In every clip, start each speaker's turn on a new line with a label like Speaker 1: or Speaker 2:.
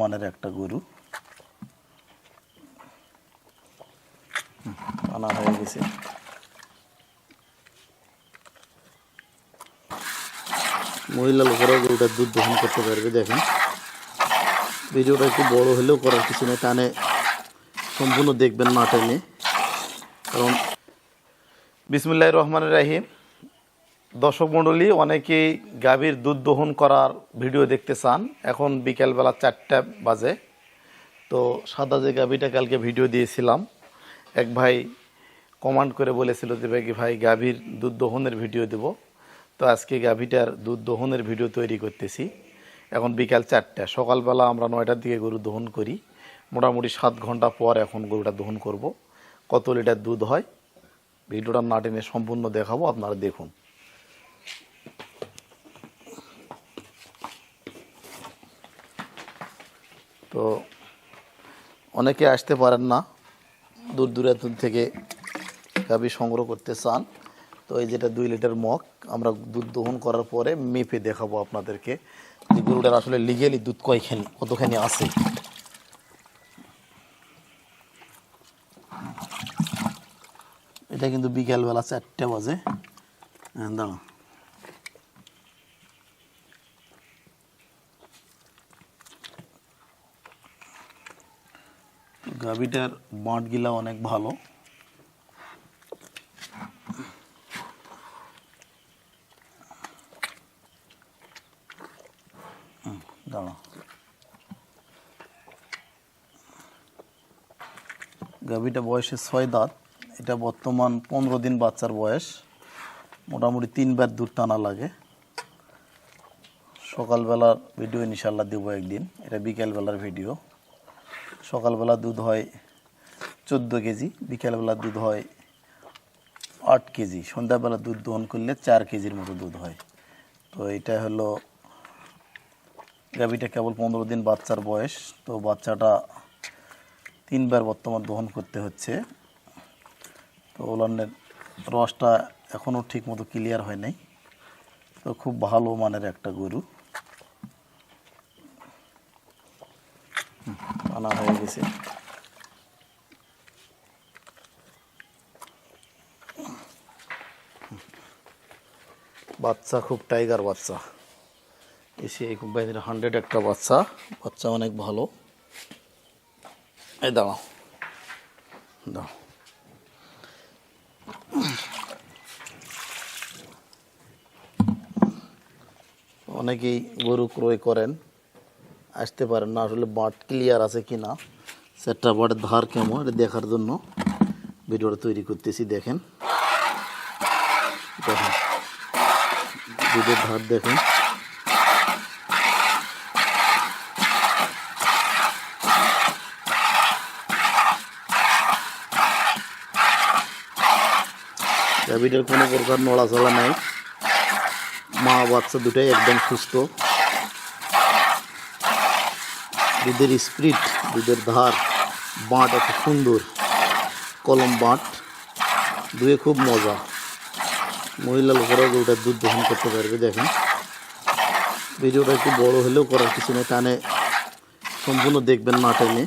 Speaker 1: মানের একটা গরু। আনা হয়ে গেছে। মহিলা লোকেরাও গরুটার দুধ দহন করতে পারবে, দেখেন। ভিডিওটা একটু বড় হলেও করার কিছু নেই, টানে সম্পূর্ণ দেখবেন না টেনে কারণ বিসমুল্লাহ রহমান রাহিম। দর্শক মণ্ডলী, অনেকেই গাভীর দুধ দহন করার ভিডিও দেখতে চান। এখন বিকেলবেলা চারটা বাজে। তো সাদা যে গাভীটা কালকে ভিডিও দিয়েছিলাম, এক ভাই কমান্ড করে বলেছিল যে, ভাই ভাই, গাভীর দুধ দহনের ভিডিও দেব। তো আজকে গাভীটার দুধ দহনের ভিডিও তৈরি করতেছি। এখন বিকাল চারটা। সকালবেলা আমরা নয়টার দিকে গরু দহন করি। মোটামুটি সাত ঘণ্টা পর এখন গরুটা দহন করব। কত লিটার দুধ হয়, ভিডিওটা না টেনে সম্পূর্ণ দেখাবো, আপনারা দেখুন। তো অনেকে আসতে পারেন না, দূর দূরান্ত থেকে গাভী সংগ্রহ করতে চান। তো এই যেটা দুই লিটার মগ, আমরা দুধ দহন করার পরে মেপে দেখাবো আপনাদেরকে যে গরুটার আসলে লিগেলি দুধ কয়খানি, কতখানি আছে। এটা কিন্তু বিকেলবেলা চারটে বাজে। হ্যাঁ দাঁড়া গাভিটার বাঁটগুলা অনেক ভালো। দাঁড়া গাভিটা বয়সে ছয় দাঁত। এটা বর্তমান পনেরো দিন বাচ্চার বয়স। মোটামুটি তিনবার দুধ টানা লাগে। সকালবেলার ভিডিও ইনশাল্লাহ দেবো একদিন। এটা বিকেলবেলার ভিডিও। সকালবেলা দুধ হয় চোদ্দ কেজি, বিকেলবেলা দুধ হয় আট কেজি। সন্ধ্যাবেলা দুধ দহন করলে চার কেজির মতো দুধ হয়। তো এটা হলো গাভিটা কেবল পনেরো দিন বাচ্চার বয়স, তো বাচ্চাটা তিনবার বর্তমান দহন করতে হচ্ছে। তো ওলানের রসটা এখনও ঠিক মতো ক্লিয়ার হয় নাই। তো খুব ভালো মানের একটা গরু। আনা বাচ্চা খুব টাইগার বাচ্চা। এসে এই কোম্পানির হান্ড্রেড একটা বাচ্চা। বাচ্চা অনেক ভালো। এই দাঁড়াও। দাও অনেকেই গরু ক্রয় করেন। আসতে পারেন না, আসলে বাট ক্লিয়ার আছে কি না সেটটা বাটের ধার কেমন, এটা দেখার জন্য ভিডিওটা তৈরি করতেছি, দেখেন। দেখেন, দুধের ধার দেখেন। ক্যাবিটের কোনো প্রকার নড়াচড়া নাই। মা বাচ্চা দুটাই একদম সুস্থ। দুধের স্প্রিট, দুধের ধার, বাঁট এত সুন্দর, কলম বাঁট দুয়ে খুব মজা। মহিলা লোকেরাও গরুটা দুধ দহন করতে পারবে, দেখেন। ভিডিওটা একটু বড় হলেও করার কিছু নেই টানে সম্পূর্ণ দেখবেন না টেনে।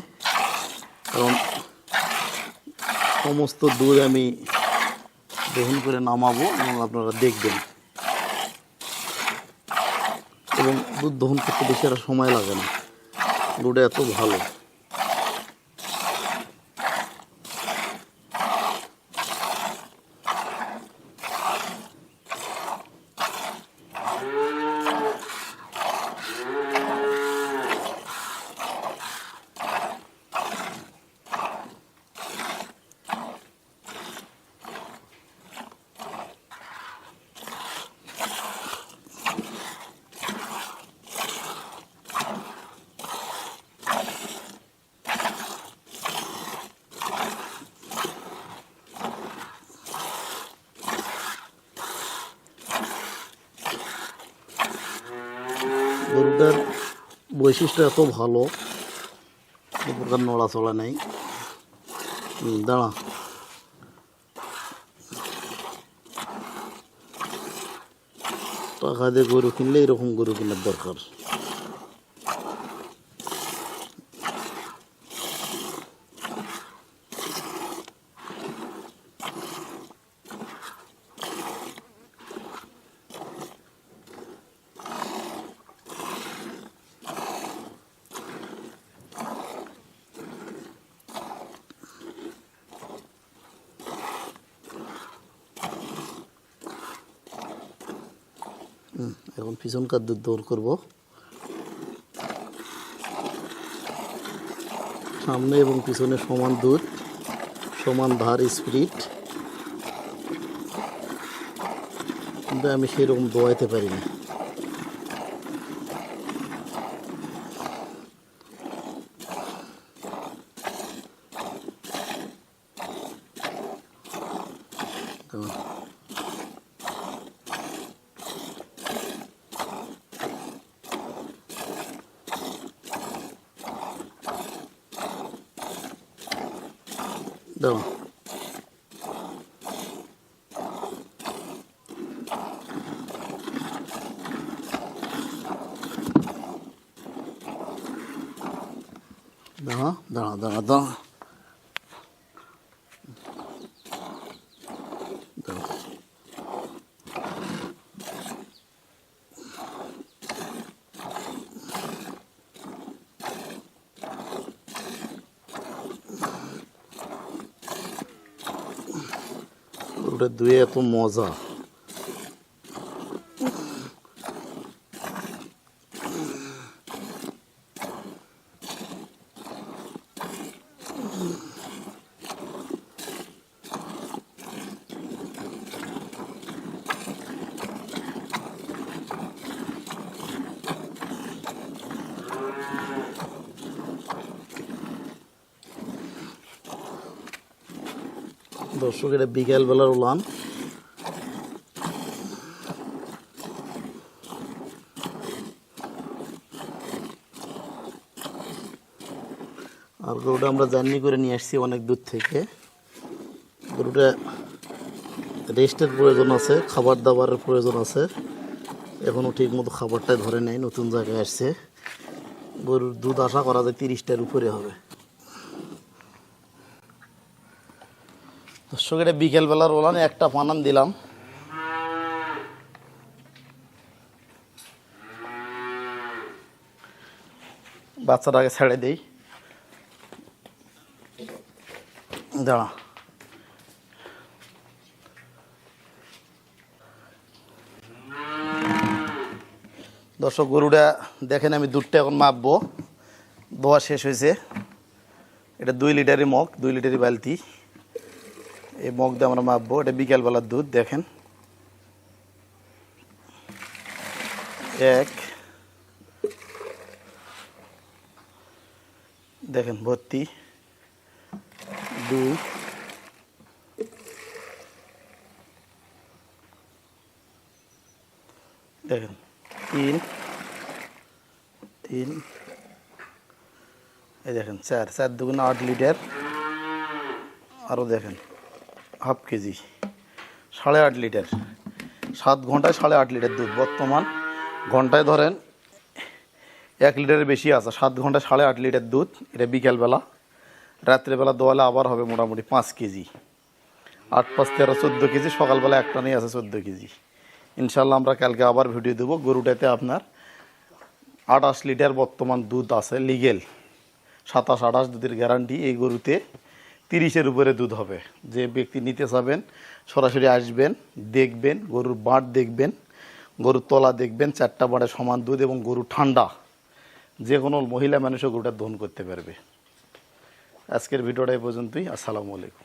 Speaker 1: কারণ সমস্ত দুধ আমি দহন করে নামাবো এবং আপনারা দেখবেন। এবং দুধ দহন করতে বেশি আর সময় লাগে না। দুধটা এত ভালো। গরুটার বৈশিষ্ট্য এত ভালো, কোনো প্রকার নড়াচড়া নেই। দাঁড়া। টাকা দিয়ে গরু কিনলে এরকম গরু কেনার দরকার। এখন পিছনকার দুধ দৌড় করব। সামনে এবং পিছনে সমান দুধ সমান ধার স্পিরিট কিন্তু আমি সেরকম দোয়াইতে পারি না। তো দাও দাঁড়া দাঁড়া দাঁড়া দাঁড়া ওটা দুয়ে এত মজা। দর্শক এটা বিকেলবেলার উলান। আর গরুটা আমরা জার্নি করে নিয়ে আসছি অনেক দূর থেকে। গরুটা রেস্টের প্রয়োজন আছে, খাবার দাবারের প্রয়োজন আছে। এখনও ঠিক মতো খাবারটাই ধরে নেই, নতুন জায়গায় আসছে। গরুর দুধ আশা করা যায় তিরিশটার উপরে হবে। দর্শক এটা বিকেলবেলার ওলান, একটা পানান দিলাম। বাচ্চাটাকে ছেড়ে দিই। দাঁড়া। দর্শক, গরুটা দেখেন আমি দুধটা এখন মাপবো। দোয়া শেষ হয়েছে। এটা দুই লিটারই মগ, দুই লিটারই বালতি। এই মগ দিয়ে আমরা মাপবো। এটা বিকেলবেলার দুধ, দেখেন। এক, দেখেন, ভর্তি। দুই, দেখেন, তিন তিন, এই দেখেন, চার চার দুগুণ আট লিটার। আরও দেখেন। হাফ কেজি, সাড়ে আট লিটার। সাত ঘন্টায় সাড়ে আট লিটার দুধ। বর্তমান ঘন্টায় ধরেন এক লিটারের বেশি আছে। সাত ঘন্টায় সাড়ে আট লিটার দুধ। এটা বিকেলবেলা। রাত্রেবেলা দোয়ালে আবার হবে মোটামুটি পাঁচ কেজি। আট পাঁচ তেরো চোদ্দ কেজি। সকালবেলা একটা নিয়ে আছে চোদ্দ কেজি। ইনশাল্লাহ আমরা কালকে আবার ভিডিও দেবো। গরুটাতে আপনার আঠাশ লিটার বর্তমান দুধ আছে লিগেল। সাতাশ আঠাশ দুধের গ্যারান্টি এই গরুতে তিরিশের উপরে দুধ হবে। যে ব্যক্তি নিতে চাবেন, সরাসরি আসবেন, দেখবেন, গরুর বাঁট দেখবেন, গরুর তলা দেখবেন, চারটা বাড়ে সমান দুধ এবং গরু ঠান্ডা। যে কোনো মহিলা মানুষও গরুটা দহন করতে পারবে। আজকের ভিডিওটা এই পর্যন্তই। আসসালামু আলাইকুম।